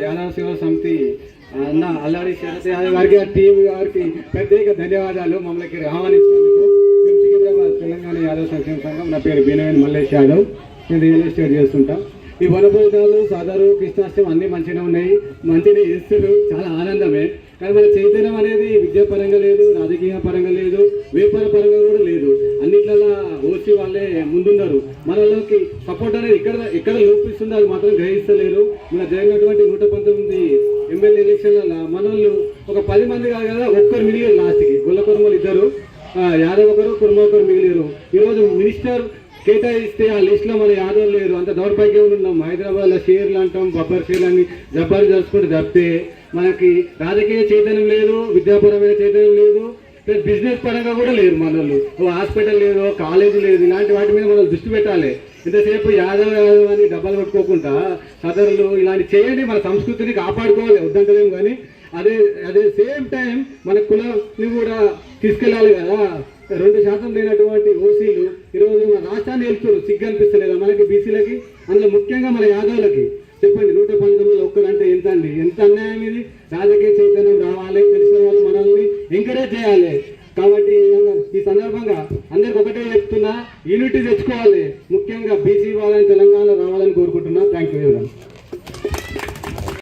యాదవ సేవ సమితి అన్న అల్లాడి శరత్ యాదవ్ గారికి ఆ టీం గారికి ప్రత్యేక ధన్యవాదాలు. మమ్మల్ని ఆహ్వానించినందుకు మేము సికింద్రాబాద్ తెలంగాణ యాదవ్ సంక్షేమ సంఘం నా పేరు బీనవేన్ మల్లేష్ యాదవ్. నేను రియల్ ఎస్టేట్ చేస్తుంటాం. ఈ వనభోజనాలు సాదరు కృష్ణాష్టం అన్ని మంచిగా ఉన్నాయి. మంచిగా ఇస్తులు చాలా ఆనందమే. కానీ మన చైతన్యం అనేది విద్యాపరంగా లేదు రాజకీయ పరంగా లేదు వ్యాపార పరంగా కూడా లేదు. ఓసి వాళ్ళే ముందున్నారు. మనలోకి సపోర్ట్ అనేది ఎక్కడ ఎక్కడ లోపిస్తుందో అది మాత్రం గ్రహిస్తలేరు. మన జరిగినటువంటి నూట పంతొమ్మిది ఎమ్మెల్యే ఎలక్షన్ల మనోళ్ళు ఒక పది మంది కాదు కదా ఒక్కరు మిగిలిరు లాస్ట్కి. గొల్ల ఇద్దరు. ఆ, యాదవ్ ఒకరు కుర్మ ఒకరు మిగిలిరు. ఈరోజు మినిస్టర్ కేటాయిస్తే ఆ లిస్ట్లో మన యాదవ్ లేరు. అంత దౌర్భాగ్యం ఉన్నాం. హైదరాబాద్లో షేర్లు అంటాం బబ్బర్ షేర్లు అని జబ్బారు జరుపుకుంటూ తప్పితే మనకి రాజకీయ చైతన్యం లేదు విద్యాపరమైన చైతన్యం లేదు. బిజినెస్ పరంగా కూడా లేరు మనల్ని. ఓ హాస్పిటల్ లేదు కాలేజీ లేదు ఇలాంటి వాటి మీద మనం దృష్టి పెట్టాలి. ఇంతసేపు యాదవ్ యాదవ్ అని డబ్బాలు కొట్టుకోకుండా సదరులు ఇలాంటి చేయండి మన సంస్కృతిని కాపాడుకోవాలి. వద్దంటలేము కానీ అదే అదే సేమ్ టైం మన కులాన్ని కూడా తీసుకెళ్ళాలి కదా. రెండు శాతం లేనటువంటి ఓసీలు ఈరోజు మన రాష్ట్రాన్ని వెళ్తున్నారు సిగ్గు అనిపిస్తలేదా మనకి బీసీలకి? అందులో ముఖ్యంగా మన యాదవులకి. చెప్పండి నూట పంతొమ్మిది ఒక్కరంటే ఎంత అండి? ఎంత అన్యాయం ఇది? రాజకీయ చైతన్యం రావాలి తెలిసిన వాళ్ళు మనల్ని ఎంకరేజ్ చేయాలి. కాబట్టి ఈ సందర్భంగా అందరికి ఒకటే చెప్తున్నా యూనిటీ తెచ్చుకోవాలి. ముఖ్యంగా బీసీ వాళ్ళని తెలంగాణ రావాలని కోరుకుంటున్నా